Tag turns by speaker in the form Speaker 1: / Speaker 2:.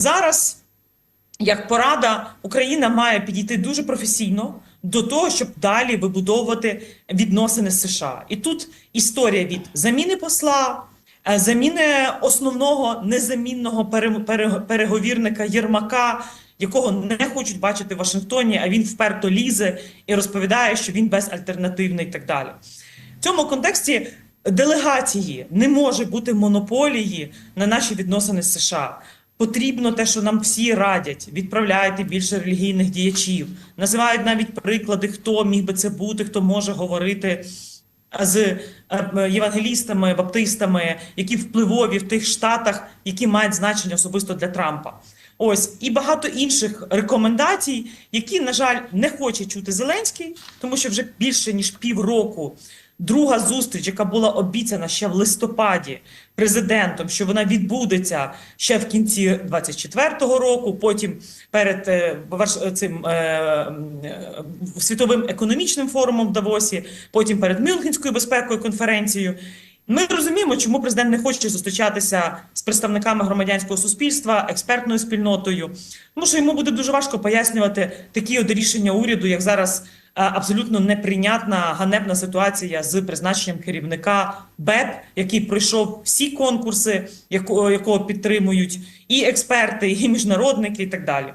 Speaker 1: Зараз, як порада, Україна має підійти дуже професійно до того, щоб далі вибудовувати відносини з США. І тут історія від заміни посла, е, заміни основного незамінного пере- пере- переговірника Єрмака, якого не хочуть бачити в Вашингтоні, а він вперто лізе і розповідає, що він безальтернативний і так далі. В цьому контексті делегації не може бути монополії на наші відносини з США. Потрібно те, що нам всі радять, відправляйте більше релігійних діячів, називають навіть приклади, хто міг би це бути, хто може говорити з євангелістами, баптистами, які впливові в тих штатах, які мають значення особисто для Трампа. Ось і багато інших рекомендацій, які, на жаль, не хоче чути Зеленський, тому що вже більше ніж півроку друга зустріч, яка була обіцяна ще в листопаді президентом, що вона відбудеться ще в кінці 24-го року, потім перед е, цим е, е, світовим економічним форумом в Давосі, потім перед Мюнхенською безпековою конференцією. Ми розуміємо, чому президент не хоче зустрічатися з представниками громадянського суспільства, експертною спільнотою, тому що йому буде дуже важко пояснювати такі от рішення уряду, як зараз е, абсолютно неприйнятна ганебна ситуація з призначенням керівника БЕП, який пройшов всі конкурси, якого підтримують і експерти, і міжнародники, і так далі.